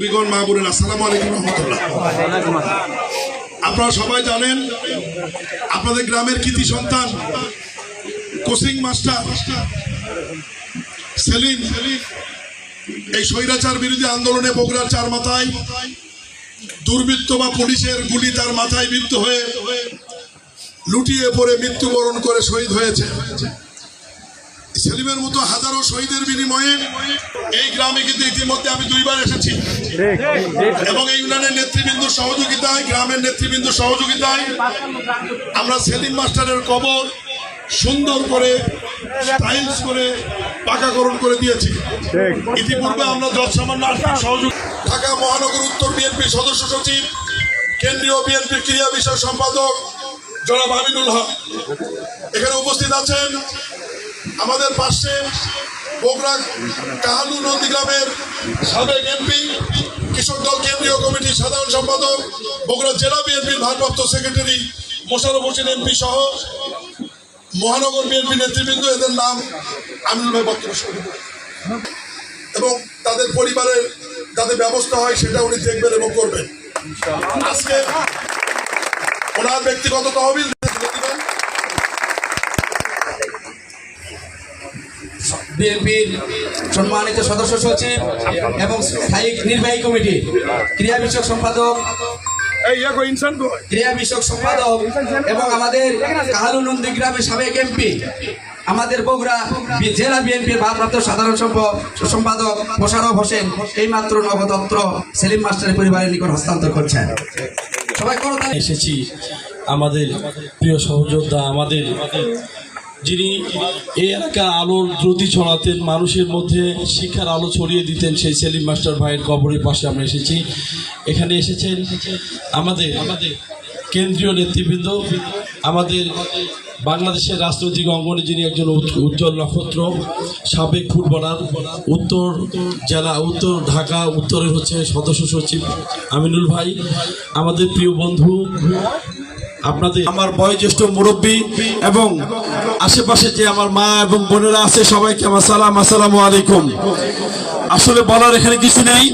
বিগণ মা আসসালামু আলাইকুম রহমতুল্লাহ। আপনারা সবাই জানেন, আপনাদের গ্রামের কৃতি সন্তান, কোচিং মাস্টার, সেলিম, এই স্বৈরাচার বিরোধী আন্দোলনে বগুড়ার চার মাথায় দুর্বৃত্ত বা পুলিশের গুলি তার মাথায় বিদ্ধ হয়ে লুটিয়ে পড়ে মৃত্যুবরণ করে শহীদ হয়েছে। সেলিমের মতো হাজারো শহীদের বিনিময়ে এই গ্রামে কিন্তু ইতিমধ্যে আমি দুইবার এসেছি। এবং এই ইউনিয়নের নেতৃবৃন্দুর সহযোগিতায়, গ্রামের নেতৃবৃন্দুর সহযোগিতায় আমরা সেলিম মাস্টারের কবর সুন্দর করে, টাইলস করে, পাকাকরণ করে দিয়েছি। ইতিপূর্বে আমরা যত সামান্য আর্থিক সহযোগ ঢাকা মহানগর উত্তর বিএনপির সদস্য সচিব, কেন্দ্রীয় বিএনপির ক্রিয়া বিষয় সম্পাদক জনাব আমিনুল হক। এখানে উপস্থিত আছেন আমাদের পাশে বগুড়া কাহালু নন্দীগ্রামের সাবেক এমপি, কৃষক দল কেন্দ্রীয় কমিটির সাধারণ সম্পাদক, বগুড়া জেলা বিএনপির ভারপ্রাপ্ত সেক্রেটারি মোশারফ হোসেন এমপি সহ মহানগর বিএনপি নেতৃবৃন্দ, এদের নাম আমিনুল ভাই বক্তব্য শুরু এবং তাদের পরিবারের যাতে ব্যবস্থা হয় সেটা উনি দেখবেন এবং করবেন। আজকে ওনার ব্যক্তিগত তহবিল দিবেন বিএনপির সম্মানিত সদস্য সচিব এবং স্থায়ী নির্বাহী কমিটি ক্রিয়া বিষয়ক সম্পাদক ক্রিয়া বিষয়ক সম্পাদক এবং আমাদের কাহালু নন্দী গ্রামের সাবেক এমপি আমাদের বগুড়া জেলা বিএনপির ভারপ্রাপ্ত সাধারণ সম্প- সম্পাদক মোশারফ হোসেন এই মাত্র নবদত্ত সেলিম মাস্টারের পরিবারের নিকট হস্তান্তর করছেন। সবাই করতালি এসেছি আমাদের প্রিয় সহযোদ্ধা আমাদের যিনি এই এলাকার আলোর দ্রুতি ছড়াতেন, মানুষের মধ্যে শিক্ষার আলো ছড়িয়ে দিতেন, সেই সেলিম মাস্টার ভাইয়ের কবরের পাশে আমরা এসেছি। এখানে এসেছেন আমাদের আমাদের কেন্দ্রীয় নেতৃবৃন্দ, আমাদের বাংলাদেশের রাজনৈতিক অঙ্গনে যিনি একজন উজ্জ- উজ্জ্বল নক্ষত্র, সাবেক ফুটবলার, উত্তর জেলা, উত্তর ঢাকা, উত্তরের হচ্ছে সদস্য সচিব আমিনুল ভাই, আমাদের প্রিয় বন্ধু আপনাদের আমার বয়োজ্যেষ্ঠ মুরব্বী এবং আশেপাশে যে আমার মা এবং বোনেরা আছে, সবাইকে আমার সালাম, আসসালামু আলাইকুম। আসলে বলার এখানে কিছু নেই।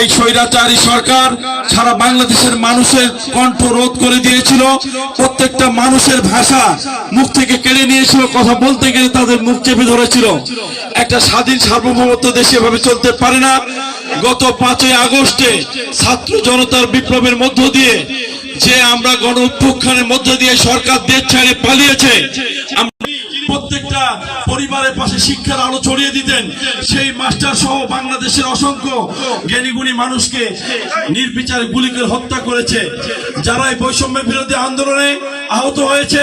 এই স্বৈরাচারী সরকার সারা বাংলাদেশের মানুষের কণ্ঠ রোধ করে দিয়েছিল। প্রত্যেকটা মানুষের ভাষা মুখ থেকে কেড়ে নিয়েছিল, কথা বলতে গেলে তাদের মুখ চেপে ধরেছিল। একটা স্বাধীন, সার্বভৌমত্ব দেশে এভাবে চলতে পারে না। গত পাঁচই আগস্টে ছাত্র জনতার বিপ্লবের মধ্য দিয়ে যে আমরা গণ অভ্যুত্থানের মধ্য দিয়ে সরকার দেশ ছেড়ে পালিয়েছে প্রত্যেকটা পরিবারের পাশে শিক্ষার আলো ছড়িয়ে দিতেন। সেই মাস্টার সহ বাংলাদেশের অসংখ্য জ্ঞানীগুণী মানুষকে নির্বিচারে হত্যা করেছে। যারা এই বিরোধী আন্দোলনে আহত হয়েছে,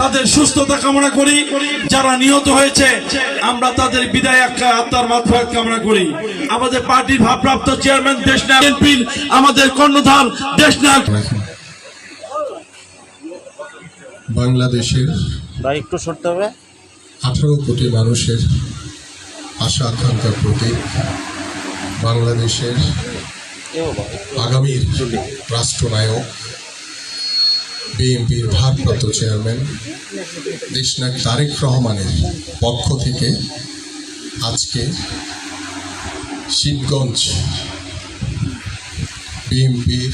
তাদের সুস্থতা কামনা করি। যারা নিহত হয়েছে, আমরা তাদের বিদায় আত্মার মাত্রা কামনা করি। আমাদের পার্টির ভারপ্রাপ্ত চেয়ারম্যান দেশ আমাদের কর্ণধার বাংলাদেশের ভাই একটু সরতে হবে। আঠারো কোটি মানুষের আশা আকাঙ্ক্ষার প্রতীক বাংলাদেশের আগামীর রাষ্ট্রনায়ক বিএনপির ভারপ্রাপ্ত চেয়ারম্যান দেশনায়ক তারেক রহমানের পক্ষ থেকে আজকে শিবগঞ্জ বিএনপির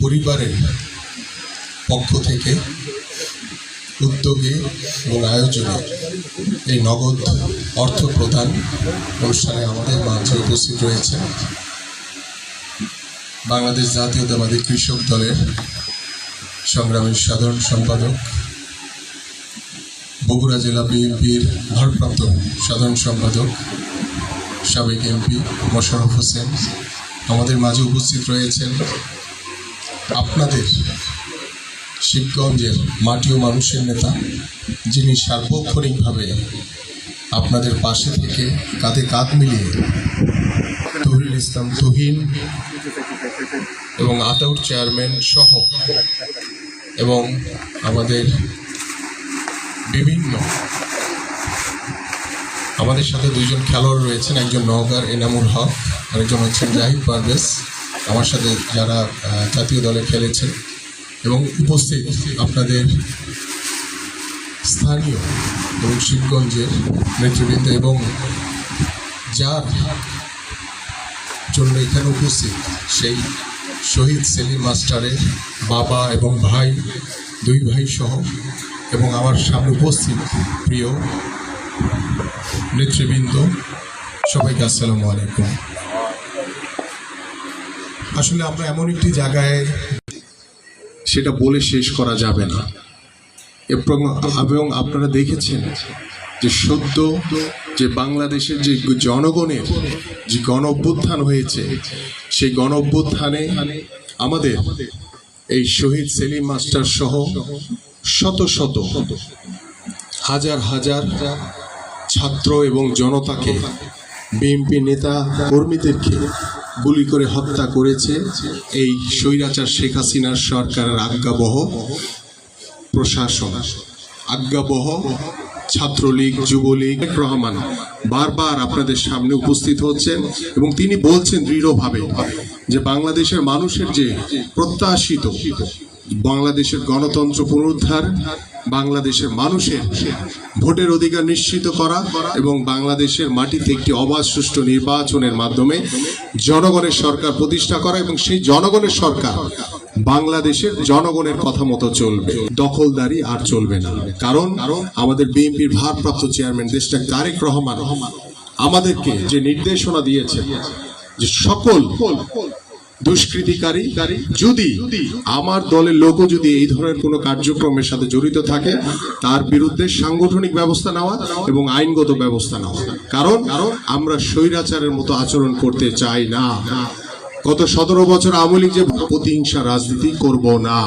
পরিবারের পক্ষ থেকে উদ্যোগে এবং আয়োজনে এই নগদ অর্থ প্রদান অনুষ্ঠানে আমাদের মাঝে উপস্থিত রয়েছে বাংলাদেশ জাতীয়তাবাদী কৃষক দলের সংগ্রামের সাধারণ সম্পাদক, বগুড়া জেলা বিএনপির ভারপ্রাপ্ত সাধারণ সম্পাদক, সাবেক এমপি মোশারফ হোসেন। আমাদের মাঝে উপস্থিত রয়েছেন আপনাদের শিবগঞ্জের মাটি ও মানুষের নেতা, যিনি সার্বক্ষণিকভাবে আপনাদের পাশে থেকে কাঁধে কাঁধ মিলিয়ে তহিল ইসলাম তুহিন এবং আতাউর চেয়ারম্যান সহ এবং আমাদের বিভিন্ন আমাদের সাথে দুইজন খেলোয়াড় রয়েছেন, একজন নওগাঁর এনামুল হক, আরেকজন হচ্ছেন জাহিদ পারভেজ। আমার সাথে যারা জাতীয় দলে খেলেছে এবং উপস্থিত আপনাদের স্থানীয় এবং শিবগঞ্জের নেতৃবৃন্দ এবং যার জন্য এখানে উপস্থিত সেই শহীদ সেলিম মাস্টারের বাবা এবং ভাই, দুই ভাই সহ এবং আমার সামনে উপস্থিত প্রিয় নেতৃবৃন্দ, সবাইকে আসসালামু আলাইকুম। আসলে আমরা এমন একটি জায়গায় সেটা বলে শেষ করা যাবে না। এবং আপনারা দেখেছেন যে সদ্য যে বাংলাদেশের যে জনগণের যে গণ হয়েছে, সেই গণ আমাদের এই শহীদ সেলিম মাস্টার সহ শত শত হাজার হাজার ছাত্র এবং জনতাকে বিএনপি নেতা কর্মীদেরকে গুলি করে হত্যা করেছে এই স্বৈরাচার শেখ হাসিনার সরকারের আজ্ঞাবহ প্রশাসন। আজ্ঞাবহ ছাত্রলীগ, যুবলীগ রহমান বারবার আপনাদের সামনে উপস্থিত হচ্ছেন এবং তিনি বলছেন দৃঢ়ভাবে যে বাংলাদেশের মানুষের যে প্রত্যাশিত বাংলাদেশের গণতন্ত্র পুনরুদ্ধার, বাংলাদেশের মানুষের ভোটের অধিকার নিশ্চিত করা এবং বাংলাদেশের মাটিতে একটি অবাধ সুষ্ঠু নির্বাচনের মাধ্যমে জনগণের সরকার প্রতিষ্ঠা করা এবং সেই জনগণের সরকার বাংলাদেশের জনগণের কথা মতো চলবে। দখলদারি আর চলবে না। কারণ আমাদের বিএনপির ভারপ্রাপ্ত চেয়ারম্যান দেশটা তারেক রহমান আমাদেরকে যে নির্দেশনা দিয়েছে যে সকল দুষ্কৃতিকারী, যদি আমার দলের লোকও যদি এই ধরনের কোনো কার্যক্রমের সাথে জড়িত থাকে, তার বিরুদ্ধে সাংগঠনিক ব্যবস্থা নেওয়া এবং আইনগত ব্যবস্থা নেওয়া। কারণ কারণ আমরা স্বৈরাচারের মতো আচরণ করতে চাই না। গত সতেরো বছর আওয়ামী লীগ যে প্রতিহিংসা রাজনীতি করব না।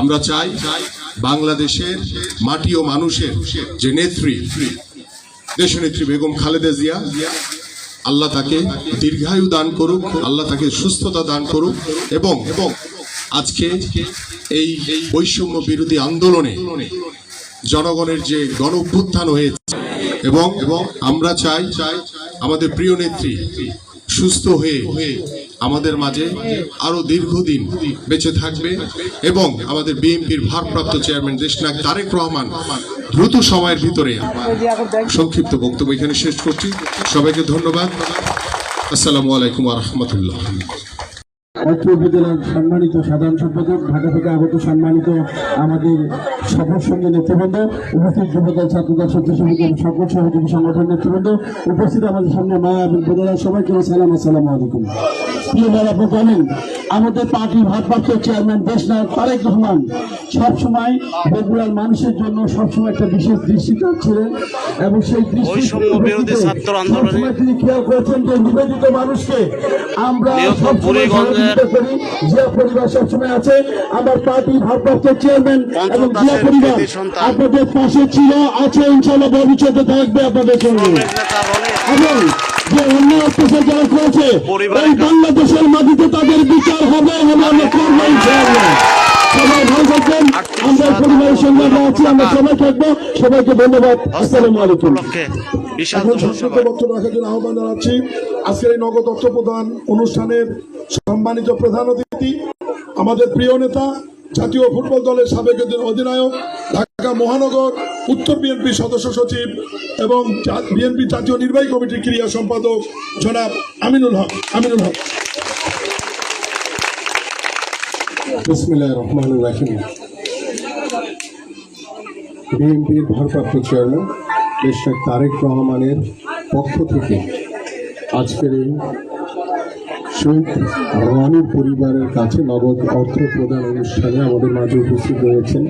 আমরা চাই বাংলাদেশের মাটি ও মানুষের যে নেত্রী, দেশনেত্রী বেগম খালেদা জিয়া আল্লাহ তাকে দীর্ঘায়ু দান করুক, আল্লাহ তাকে সুস্থতা দান করুক এবং এবং আজকে এই বৈষম্য বিরোধী আন্দোলনে জনগণের যে গণ হয়েছে এবং এবং আমরা চাই চাই আমাদের প্রিয় নেত্রী সুস্থ হয়ে আমাদের মাঝে আরও দীর্ঘদিন বেঁচে থাকবে এবং আমাদের বিএনপির ভারপ্রাপ্ত চেয়ারম্যান দেশনায়ক তারেক রহমান দ্রুত সময়ের ভিতরে সংক্ষিপ্ত বক্তব্য এখানে শেষ করছি। সবাইকে ধন্যবাদ। আসসালামু আলাইকুম রহমতুল্লাহ। অত্র উপজেলার সম্মানিত সাধারণ সম্পাদক, ঢাকা থেকে আগত সম্মানিত আমাদের সফর সঙ্গে নেতৃবৃন্দ, উপস্থিত যুবদল ছাত্রদল স্বেচ্ছাসেবী সকল সহযোগী সংগঠন নেতৃবৃন্দ, উপস্থিত আমাদের সামনে মায়া এবং বোনেরা সবাইকে সালাম, আসসালামু আলাইকুম। প্রিয় আপনি জানেন আমাদের পার্টির ভারপ্রাপ্ত চেয়ারম্যান দেশনায়ক তারেক রহমান সবসময় বগুড়ার মানুষের জন্য সবসময় একটা বিশেষ দৃষ্টিতে ছিলেন এবং সেই দৃষ্টি তিনি খেয়াল করেছেন যে নিবেদিত মানুষকে আমরা সবসময় করি জিয়া পরিবার সবসময় আছে আমার পার্টি ভারপ্রাপ্ত চেয়ারম্যান এবং জিয়া পরিবার আপনাদের পাশে ছিল আছে ইনশাল্লাহ ভবিষ্যতে থাকবে আপনাদের রনি এবং যে অন্য অত্যাচার যারা করেছে এই বাংলাদেশের মাটিতে তাদের বিচার হবে এবং আমরা করব ইনশাআল্লাহ সবাই ভালো থাকবেন আমরা পরিবারের সঙ্গে আমরা সবাই থাকব। সবাইকে ধন্যবাদ। আসসালামু আলাইকুম। এখন সংক্ষিপ্ত বক্তব্য রাখার জন্য আহ্বান জানাচ্ছি। আজকের এই নগদ অর্থ প্রদান অনুষ্ঠানের সম্মানিত প্রধান অতিথি আমাদের প্রিয় নেতা জাতীয় ফুটবল দলের সাবেক অধিনায়ক ঢাকা মহানগর উত্তর বিএনপি সদস্য সচিব এবং বিএনপি জাতীয় নির্বাহী কমিটির ক্রিয়া সম্পাদক জনাব আমিনুল হক। আমিনুল হক। বিসমিল্লাহ রহমান রাহিম। বিএনপির ভারপ্রাপ্ত চেয়ারম্যান দেশের তারেক রহমানের পক্ষ থেকে আজকের এই শহীদ রনির পরিবারের কাছে নগদ অর্থ প্রদান অনুষ্ঠানে আমাদের মাঝে উপস্থিত রয়েছেন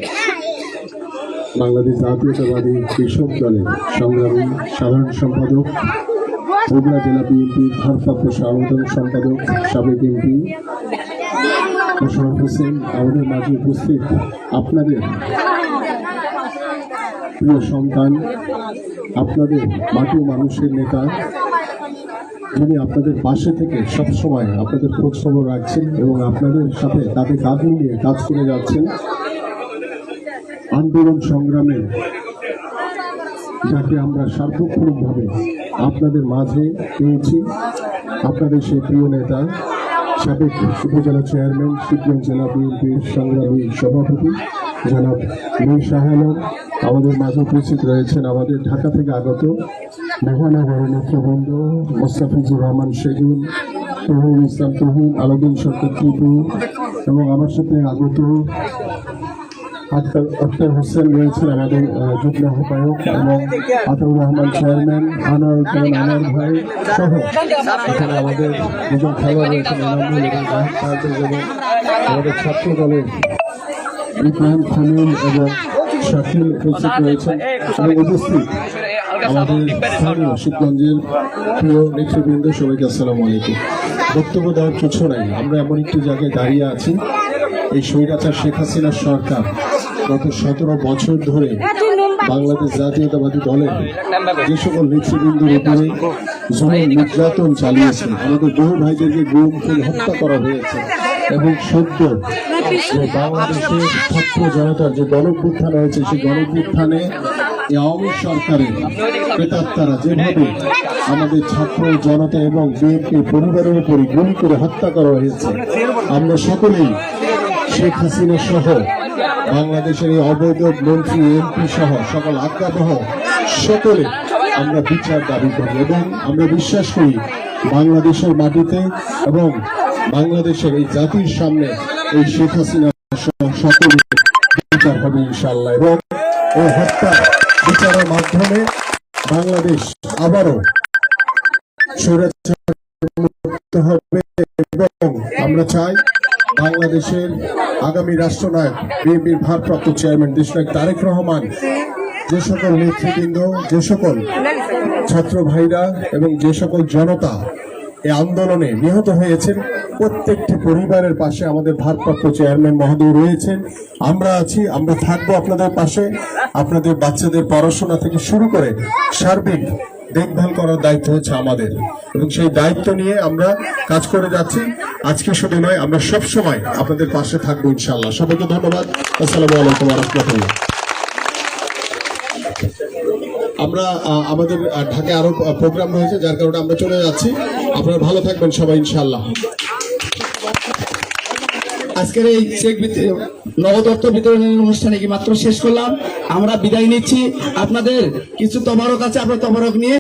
বাংলাদেশ জাতীয়তাবাদী কৃষক দলের সংগ্রামী সাধারণ সম্পাদক বগুড়া জেলা বিএনপির ভারপ্রাপ্ত সাধারণ সম্পাদক, সাবেক এমপি মোশারফ হোসেন আমাদের মাঝে উপস্থিত। আপনাদের প্রিয় সন্তান, আপনাদের মাটি মানুষের নেতা, যিনি আপনাদের পাশে থেকে সব সময় আপনাদের খোঁজ খবর রাখছেন এবং আপনাদের সাথে তাদের কাঁধ নিয়ে কাজ করে যাচ্ছেন। আন্দোলন সংগ্রামে যাকে আমরা সার্বক্ষণিকভাবে আপনাদের মাঝে পেয়েছি, আপনাদের সেই প্রিয় নেতা, সাবেক উপজেলা চেয়ারম্যান শিবগঞ্জ জেলা বিএনপির সংগ্রামী সভাপতি জনাব মীর শাহ আমাদের মাঝে উপস্থিত রয়েছেন আমাদের ঢাকা থেকে আগত মহানগর নেতৃবৃন্দ মোস্তাফিজুর রহমান সেগুন তহুল ইসলাম তহুল আলাদিন সরকার টিপু, এবং আমার সাথে আগত আক্তার আক্তার হোসেন রয়েছেন আমাদের যুগ্ম আহ্বায়ক এবং আতাউর রহমান চেয়ারম্যান আনোয়ারুজ্জামান আনোয়ার ভাই সহ এখানে আমাদের দুজন খেলোয়াড় রয়েছেন আমাদের ছাত্র দলের ইব্রাহিম খালিল এবং শাকিল উপস্থিত রয়েছেন এবং উপস্থিত আমাদের স্থানীয় শিবগঞ্জের প্রিয় নেতৃবৃন্দ, সবাইকে আলাইকুম। বক্তব্য দেওয়ার কিছু নাই। আমরা এমন একটি জায়গায় দাঁড়িয়ে আছি। এই স্বৈরাচার শেখ হাসিনার সরকার গত সতেরো বছর ধরে বাংলাদেশ জাতীয়তাবাদী দলের যে সকল নেতৃবৃন্দের উপরে জুলুম নির্যাতন চালিয়েছে। আমাদের বহু ভাইদেরকে গুম খুন হত্যা করা হয়েছে। এবং সদ্য যে বাংলাদেশের ছাত্র জনতার যে গণভ্যুত্থান হয়েছে সেই গণভ্যুত্থানে আওয়ামী সরকারের প্রেতাত্মারা যেভাবে আমাদের ছাত্র জনতা এবং বিএনপি পরিবারের উপরে গুলি করে হত্যা করা হয়েছে আমরা সকলেই শেখ হাসিনা সহ বাংলাদেশের এই অবৈধ মন্ত্রী এমপি সহ সকল আজ্ঞাবহ সকলে আমরা বিচার দাবি করি এবং আমরা বিশ্বাস করি বাংলাদেশের মাটিতে এবং বাংলাদেশের এই জাতির সামনে এই শেখ হাসিনা বিচার হবে ইনশাল্লাহ এবং এই হত্যা বিচারের মাধ্যমে বাংলাদেশ আবারও হবে এবং আমরা চাই বাংলাদেশের আগামী রাষ্ট্রনায়ক বিএনপির ভারপ্রাপ্ত চেয়ারম্যান দেশনায়ক তারেক রহমান যে সকল নেতৃবৃন্দ, যে সকল ছাত্র ভাইরা এবং যে সকল জনতা এই আন্দোলনে নিহত হয়েছেন, প্রত্যেকটি পরিবারের পাশে আমাদের ভারপ্রাপ্ত চেয়ারম্যান মহোদয় রয়েছেন। আমরা আছি, আমরা থাকব আপনাদের পাশে। আপনাদের বাচ্চাদের পড়াশোনা থেকে শুরু করে সার্বিক দেখভাল করার দায়িত্ব হচ্ছে আমাদের। এবং সেই দায়িত্ব নিয়ে আমরা কাজ করে যাচ্ছি। আজকে শুধু নয়, আমরা সবসময় আপনাদের পাশে থাকব ইনশাল্লাহ সবাইকে ধন্যবাদ। আসসালামু আলাইকুম রহমতুল্লাহ। আমরা আমাদের ঢাকায় আরও প্রোগ্রাম রয়েছে যার কারণে আমরা চলে যাচ্ছি। আপনারা ভালো থাকবেন সবাই, ইনশাআল্লাহ। আজকের এই চেক অর্থ বিতরণের অনুষ্ঠানে কি মাত্র শেষ করলাম? আমরা বিদায় নিচ্ছি। আপনাদের কিছু তবারক আছে, আপনার তবারক নিয়ে